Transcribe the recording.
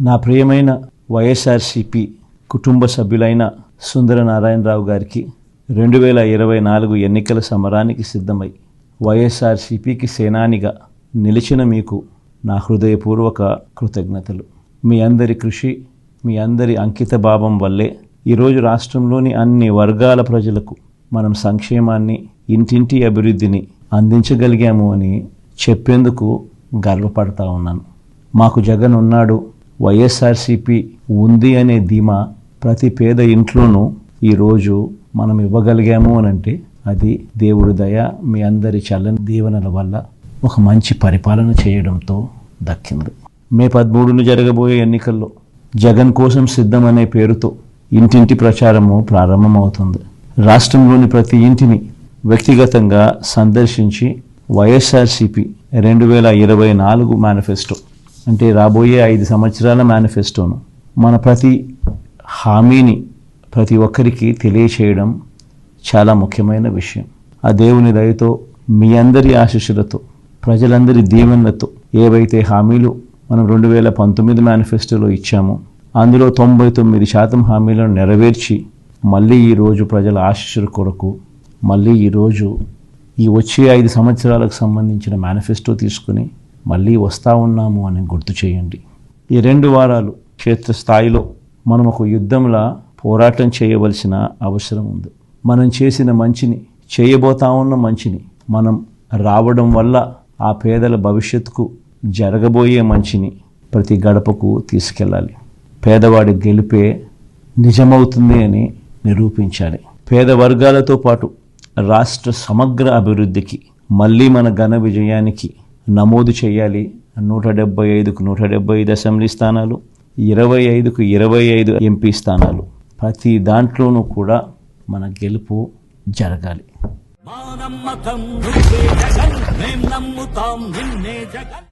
నా ప్రియమైన వైఎస్ఆర్సిపి కుటుంబ సభ్యులైన సుందర నారాయణరావు గారికి రెండు వేల ఇరవై నాలుగు ఎన్నికల సమరానికి సిద్ధమై వైఎస్ఆర్సిపికి సేనానిగా నిలిచిన మీకు నా హృదయపూర్వక కృతజ్ఞతలు. మీ అందరి కృషి మీ అందరి అంకిత భావం వల్లే ఈరోజు రాష్ట్రంలోని అన్ని వర్గాల ప్రజలకు మనం సంక్షేమాన్ని ఇంటింటి అభివృద్ధిని అందించగలిగాము అని చెప్పేందుకు గర్వపడతా ఉన్నాను. మాకు జగన్ ఉన్నాడు వైఎస్ఆర్సిపి ఉంది అనే ధీమా ప్రతి పేద ఇంట్లోనూ ఈరోజు మనం ఇవ్వగలిగాము అని అంటే అది దేవుడి దయ మీ అందరి చల్లని దీవెనల వల్ల ఒక మంచి పరిపాలన చేయడంతో దక్కింది. మే పదమూడును జరగబోయే ఎన్నికల్లో జగన్ కోసం సిద్ధం అనే పేరుతో ఇంటింటి ప్రచారము ప్రారంభమవుతుంది. రాష్ట్రంలోని ప్రతి ఇంటిని వ్యక్తిగతంగా సందర్శించి వైఎస్ఆర్సిపి రెండు వేల ఇరవై నాలుగు మేనిఫెస్టో అంటే రాబోయే ఐదు సంవత్సరాల మేనిఫెస్టోను మన ప్రతి హామీని ప్రతి ఒక్కరికి తెలియచేయడం చాలా ముఖ్యమైన విషయం. ఆ దేవుని దయతో మీ అందరి ఆశీస్సులతో ప్రజలందరి దీవెనలతో ఏవైతే హామీలు మనం రెండు వేల పంతొమ్మిది మేనిఫెస్టోలో ఇచ్చామో అందులో తొంభై తొమ్మిది శాతం హామీలను నెరవేర్చి మళ్ళీ ఈరోజు ప్రజల ఆశీస్సుల కొరకు మళ్ళీ ఈరోజు ఈ వచ్చే ఐదు సంవత్సరాలకు సంబంధించిన మేనిఫెస్టో తీసుకుని మళ్ళీ వస్తూ ఉన్నాము అని గుర్తు చేయండి. ఈ రెండు వారాలు క్షేత్రస్థాయిలో మనం ఒక యుద్ధంలా పోరాటం చేయవలసిన అవసరం ఉంది. మనం చేసిన మంచిని చేయబోతా ఉన్న మంచిని మనం రావడం వల్ల ఆ పేదల భవిష్యత్తుకు జరగబోయే మంచిని ప్రతి గడపకు తీసుకెళ్ళాలి. పేదవాడి గెలిపే నిజమవుతుంది అని నిరూపించాలి. పేద వర్గాలతో పాటు రాష్ట్ర సమగ్ర అభివృద్ధికి మళ్ళీ మన ఘన విజయానికి నమోదు చేయాలి. నూట డెబ్బై ఐదుకు నూట డెబ్బై ఐదు అసెంబ్లీ స్థానాలు ఇరవై ఐదుకు ఇరవై ఐదు ఎంపీ స్థానాలు. ప్రతి దాంట్లోనూ కూడా మన గెలుపు జరగాలి. మా నమ్మకం నువ్వే జగన్ మేం నమ్ముతాం నిన్నే జగన్.